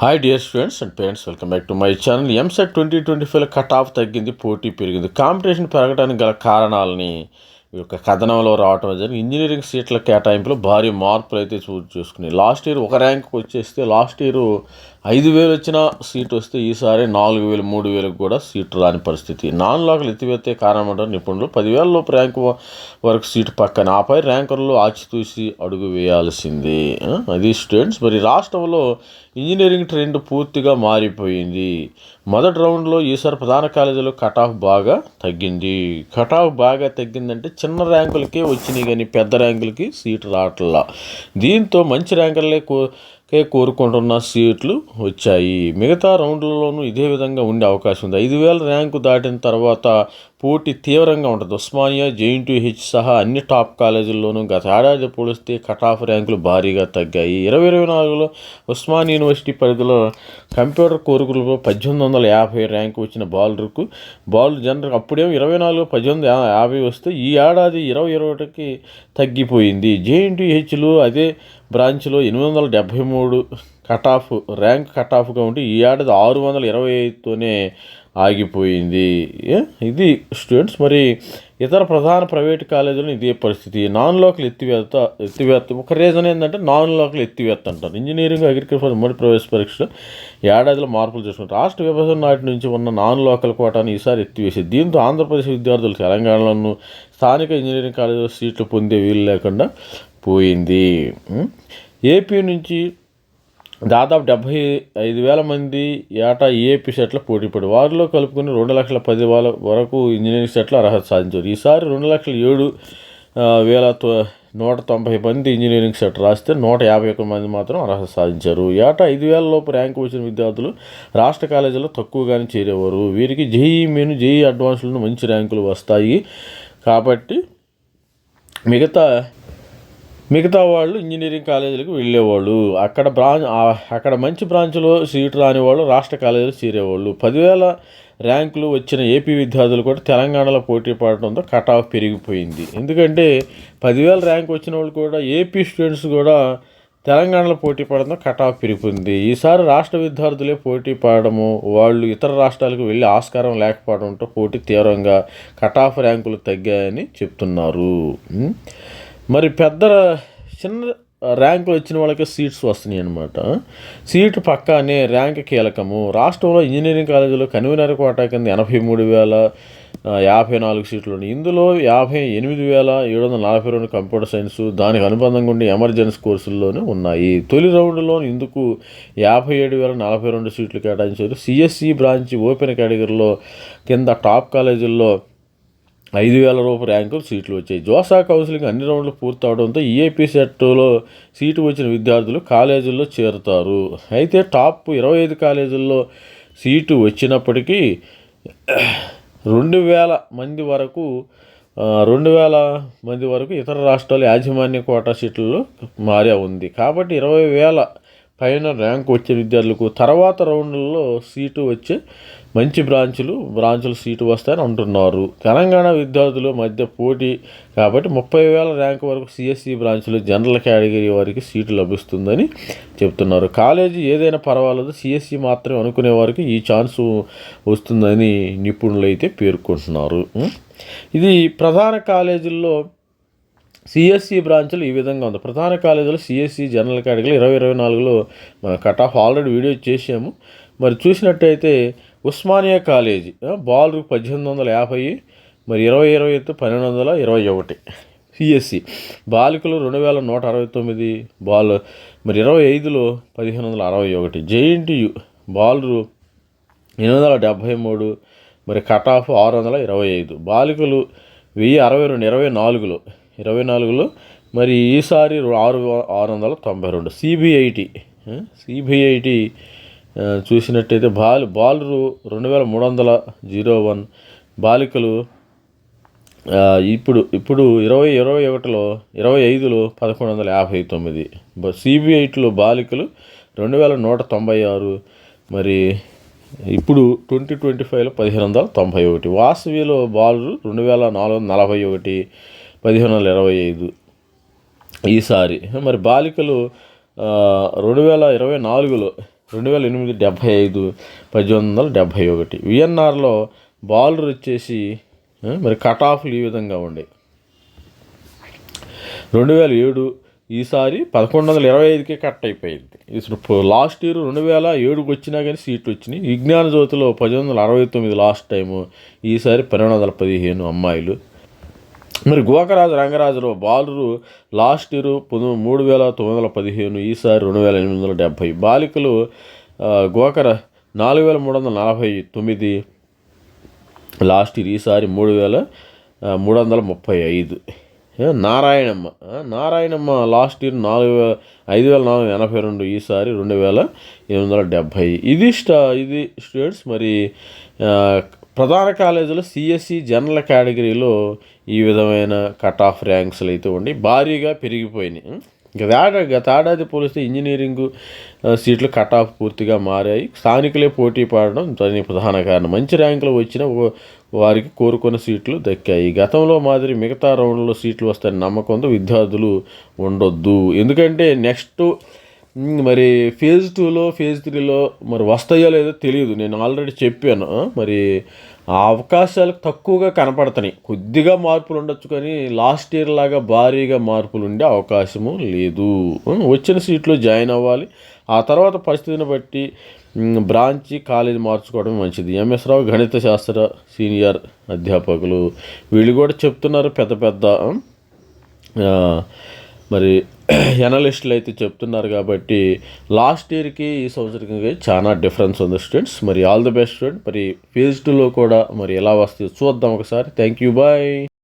Hi dear students and parents welcome back to my channel EAMCET twenty twenty ఫైవ్లో cut off తగ్గింది పోటీ పెరిగింది. Competition పెరగడానికి గల కారణాలని ఈ యొక్క కథనంలో రావటం జరిగింది. ఇంజనీరింగ్ సీట్ల కేటాయింపులో భారీ మార్పులు అయితే చూ చూసుకుని లాస్ట్ ఇయర్ ఒక ర్యాంక్ వచ్చేస్తే లాస్ట్ ఇయర్ ఐదు వేలు వచ్చిన సీట్ వస్తే ఈసారి నాలుగు వేలు మూడు వేలకు కూడా సీటు రాని పరిస్థితి. నాన్ లోకల్ ఎత్తివేత్తే కారణమంటారు నిపుణులు. పదివేలలో ర్యాంకు వరకు సీటు పక్కన. ఆపై ర్యాంకర్లు ఆచితూసి అడుగు వేయాల్సింది. అది స్టూడెంట్స్ మరి రాష్ట్రంలో ఇంజనీరింగ్ ట్రెండ్ పూర్తిగా మారిపోయింది. మొదటి రౌండ్లో ఈసారి ప్రధాన కాలేజీలో కట్ ఆఫ్ బాగా తగ్గింది. కట్ ఆఫ్ బాగా తగ్గిందంటే చిన్న ర్యాంకులకే వచ్చినాయి కానీ పెద్ద ర్యాంకులకి సీటు రావట్లా. దీంతో మంచి ర్యాంకులే కే కోరుకుంటున్న సీట్లు వచ్చాయి. మిగతా రౌండ్లలోనూ ఇదే విధంగా ఉండే అవకాశం ఉంది. ఐదు వేల ర్యాంకు దాటిన తర్వాత పోటీ తీవ్రంగా ఉంటుంది. ఉస్మానియా జేఎన్టీహెచ్ సహా అన్ని టాప్ కాలేజీల్లోనూ గత ఏడాది పోలిస్తే కట్ ఆఫ్ ర్యాంకులు భారీగా తగ్గాయి. ఇరవై ఇరవై నాలుగులో ఉస్మాన్ యూనివర్సిటీ పరిధిలో కంప్యూటర్ కోర్సులో పద్దెనిమిది వందల యాభై ర్యాంకు వచ్చిన బాలర్కు బాల్ జనరల్ అప్పుడేమో ఇరవై నాలుగు పద్దెనిమిది యాభై వస్తే ఈ ఏడాది ఇరవై ఇరవైకి తగ్గిపోయింది. తగ్గిపోయింది జేఎన్టీహెచ్లో అదే బ్రాంచ్లో ఎనిమిది వందల డెబ్భై మూడు కట్ ఆఫ్ ర్యాంక్ కట్ ఆఫ్గా ఉంటే ఈ ఏడాది ఆరు వందల ఇరవై ఐదుతోనే ఆగిపోయింది. ఇది స్టూడెంట్స్ మరి ఇతర ప్రధాన ప్రైవేట్ కాలేజీలో ఇదే పరిస్థితి. నాన్ లోకల్ ఎత్తివేత ఎత్తివేత ఒక రీజన్ ఏంటంటే నాన్ లోకల్ ఎత్తివేత అంటారు. ఇంజనీరింగ్ అగ్రికల్చర్ ఉమ్మడి ప్రవేశ పరీక్ష ఏడాదిలో మార్పులు చేసుకుంటారు. రాష్ట్ర విభజన నాటి నుంచి ఉన్న నాన్ లోకల్ కోటాను ఈసారి ఎత్తివేసింది దీంతో ఆంధ్రప్రదేశ్ విద్యార్థులు తెలంగాణలోను స్థానిక ఇంజనీరింగ్ కాలేజీలో సీట్లు పొందే వీలు లేకుండా పోయింది. ఏపీ నుంచి దాదాపు డెబ్భై ఐదు వేల మంది ఏటా ఏపీ సెట్ల పోటీ పడి వారిలో కలుపుకొని రెండు లక్షల పది వేల వరకు ఇంజనీరింగ్ సెట్లు అర్హత సాధించారు. ఈసారి రెండు లక్షల ఏడు వేల తొ- నూట తొంభై మంది ఇంజనీరింగ్ సెట్ రాస్తే నూట యాభై ఒక్క మంది మాత్రం అర్హత సాధించారు. ఏటా ఐదు వేల లోపు ర్యాంకు వచ్చిన విద్యార్థులు రాష్ట్ర కాలేజీలో తక్కువగానే చేరేవారు. వీరికి జేఈ మెయిన్ జేఈ అడ్వాన్స్లను మంచి ర్యాంకులు వస్తాయి. కాబట్టి మిగతా మిగతా వాళ్ళు ఇంజనీరింగ్ కాలేజీలకు వెళ్ళేవాళ్ళు. అక్కడ బ్రాంచ్ అక్కడ మంచి బ్రాంచ్లో సీటు రాని వాళ్ళు రాష్ట్ర కాలేజీలో చేరేవాళ్ళు. పదివేల ర్యాంకులు వచ్చిన ఏపీ విద్యార్థులు కూడా తెలంగాణలో పోటీ పడడంతో కట్ ఆఫ్ పెరిగిపోయింది. ఎందుకంటే పదివేల ర్యాంక్ వచ్చిన వాళ్ళు కూడా ఏపీ స్టూడెంట్స్ కూడా తెలంగాణలో పోటీ పడడంతో కట్ ఆఫ్ పెరిగిపోయింది. ఈసారి రాష్ట్ర విద్యార్థులే పోటీ పడడము వాళ్ళు ఇతర రాష్ట్రాలకు వెళ్ళి ఆస్కారం లేకపోవడంతో పోటీ తీవ్రంగా కట్ ఆఫ్ ర్యాంకులు తగ్గాయని చెప్తున్నారు. మరి పెద్ద చిన్న ర్యాంకులు వచ్చిన వాళ్ళకి సీట్స్ వస్తున్నాయి అనమాట సీటు పక్కానే ర్యాంక్ కీలకము. రాష్ట్రంలో ఇంజనీరింగ్ కాలేజీలో కన్వీనర్ కోటా కింద ఎనభై మూడు వేల యాభై నాలుగు సీట్లు ఉన్నాయి ఇందులో యాభై ఎనిమిది వేల ఏడు వందల నలభై రెండు కంప్యూటర్ సైన్స్ దానికి అనుబంధంగా ఉండే ఎమర్జెన్సీ కోర్సుల్లోనే ఉన్నాయి. తొలి రౌండ్లో ఇందుకు యాభై ఏడు వేల నలభై రెండు సీట్లు కేటాయించారు. సిఎస్సి బ్రాంచ్ ఓపెన్ కేటగిరీలో కింద టాప్ కాలేజీల్లో ఐదు వేల రూపాయల ర్యాంకులు సీట్లు వచ్చాయి. జోసా కౌన్సిలింగ్ అన్ని రౌండ్లు పూర్తవడంతో ఈఏపీ సెట్లో సీటు వచ్చిన విద్యార్థులు కాలేజీల్లో చేరుతారు. అయితే టాప్ ఇరవై ఐదు కాలేజీల్లో సీటు వచ్చినప్పటికీ రెండు వేల మంది వరకు రెండు వేల మంది వరకు ఇతర రాష్ట్రాల యాజమాన్య కోటా సీట్లలో మారే ఉంది. కాబట్టి ఇరవై వేల పైన ర్యాంక్ వచ్చే విద్యార్థులకు తర్వాత రౌండ్లలో సీటు వచ్చే మంచి బ్రాంచులు బ్రాంచులు సీటు వస్తాయని అంటున్నారు. తెలంగాణ విద్యార్థుల మధ్య పోటీ కాబట్టి ముప్పై వేల ర్యాంక్ వరకు సిఎస్సి బ్రాంచ్లో జనరల్ కేటగిరీ వారికి సీటు లభిస్తుందని చెప్తున్నారు. కాలేజీ ఏదైనా పర్వాలేదు సిఎస్సి మాత్రమే అనుకునే వారికి ఈ ఛాన్స్ వస్తుందని నిపుణులు అయితే పేర్కొంటున్నారు. ఇది ప్రధాన కాలేజీల్లో సిఎస్సి బ్రాంచ్లు ఈ విధంగా ఉంది. ప్రధాన కాలేజీలో సిఎస్సి జనరల్ కేటగిరీ ఇరవై ఇరవై నాలుగులో మన కట్ ఆఫ్ ఆల్రెడీ వీడియో చేసాము మరి చూసినట్టయితే ఉస్మానియా కాలేజీ. బాలు పద్దెనిమిది వందల యాభై మరి ఇరవై ఇరవై ఎత్తు పన్నెండు వందల ఇరవై ఒకటి. సిఎస్సి బాలికలు రెండు వేల నూట అరవై తొమ్మిది బాల్ మరి ఇరవై ఐదులో పదిహేను వందల అరవై ఒకటి. జేఎన్టీయు బాలు ఎనిమిది వందల డెబ్భై మూడు మరి కట్ ఆఫ్ ఆరు వందల ఇరవై ఐదు. బాలికలు వెయ్యి అరవై రెండు ఇరవై నాలుగులో ఇరవై నాలుగులో మరి ఈసారి ఆరు ఆరు వందల తొంభై రెండు. సిబిఐటి సిబిఐటి చూసినట్టయితే బాల్ బాలరు రెండు వేల మూడు వందల జీరో వన్. బాలికలు ఇప్పుడు ఇప్పుడు ఇరవై ఇరవై ఒకటిలో ఇరవై ఐదులో పదకొండు వందల యాభై తొమ్మిది. సిబిఐటిలో బాలికలు రెండు వేల నూట తొంభై ఆరు. మరి ఇప్పుడు ట్వంటీ ట్వంటీ ఫైవ్లో పదిహేను వందల తొంభై ఒకటి. వాసవిలో బాలు రెండు వేల నాలుగు వందల నలభై ఒకటి పదిహేను వందల ఇరవై ఐదు. ఈసారి మరి బాలికలు రెండు వేల ఇరవై నాలుగులో రెండు వేల ఎనిమిది డెబ్భై ఐదు పద్దెనిమిది వందల డెబ్భై ఒకటి. విఎన్ఆర్లో బాలర్ వచ్చేసి మరి కట్ ఆఫ్లు ఈ విధంగా ఉండేవి రెండు వేల ఏడు ఈసారి పదకొండు వందల ఇరవై ఐదుకే కట్ అయిపోయింది. ఇప్పుడు లాస్ట్ ఇయర్ రెండు వేల ఏడుకి వచ్చినా కానీ సీట్లు వచ్చినాయి. విజ్ఞాన జ్యోతిలో పద్దెనిమిది వందల అరవై తొమ్మిది లాస్ట్ టైము ఈసారి పన్నెండు వందల పదిహేను అమ్మాయిలు. మరి గోకరాజు రంగరాజులో బాలురు లాస్ట్ ఇయర్ పొంది మూడు వేల తొమ్మిది వందల పదిహేను ఈసారి రెండు వేల ఎనిమిది వందల డెబ్భై. బాలికలు గోకర నాలుగు వేల మూడు వందల నలభై తొమ్మిది లాస్ట్ ఇయర్ ఈసారి మూడు వేల మూడు వందల ముప్పై ఐదు. నారాయణమ్మ నారాయణమ్మ లాస్ట్ ఇయర్ నాలుగు వేల ఐదు వేల నాలుగు వందల ఎనభై రెండు ఈసారి రెండు వేల ఎనిమిది వందల డెబ్భై. ఇది స్టా ఇది స్టూడెంట్స్ మరి ప్రధాన కాలేజీలో సిఎస్సి జనరల్ కేటగిరీలో ఈ విధమైన కట్ ఆఫ్ ర్యాంక్స్లు అయితే ఉండి భారీగా పెరిగిపోయినాయి. గత ఏడాది పోలిస్తే ఇంజనీరింగ్ సీట్లు కట్ ఆఫ్ పూర్తిగా మారాయి. స్థానికులే పోటీ పడడం దాని ప్రధాన కారణం. మంచి ర్యాంకులు వచ్చిన వారికి కోరుకున్న సీట్లు దక్కాయి. గతంలో మాదిరి మిగతా రౌండ్లో సీట్లు వస్తాయని నమ్మకంతో విద్యార్థులు ఉండొద్దు. ఎందుకంటే నెక్స్ట్ మరి ఫేజ్ టూలో ఫేజ్ త్రీలో మరి వస్తాయో లేదో తెలియదు నేను ఆల్రెడీ చెప్పాను. మరి ఆ అవకాశాలు తక్కువగా కనపడుతున్నాయి. కొద్దిగా మార్పులు ఉండొచ్చు కానీ లాస్ట్ ఇయర్ లాగా భారీగా మార్పులు ఉండే అవకాశము లేదు. వచ్చిన సీట్లో జాయిన్ అవ్వాలి. ఆ తర్వాత పరిస్థితిని బట్టి బ్రాంచ్ బ్రాంచి కాలేజీ మార్చుకోవడం మంచిది. ఎంఎస్ రావు గణిత శాస్త్ర సీనియర్ అధ్యాపకులు. వీళ్ళు కూడా చెప్తున్నారు పెద్ద పెద్ద మరి ఎనలిస్టులు అయితే చెప్తున్నారు కాబట్టి లాస్ట్ ఇయర్కి ఈ సంవత్సరానికి చాలా డిఫరెన్స్ ఉంది స్టూడెంట్స్ మరి ఆల్ ది బెస్ట్ స్టూడెంట్ మరి ఫేజ్ టూలో కూడా మరి ఎలా వస్తుంది చూద్దాం ఒకసారి. Thank you bye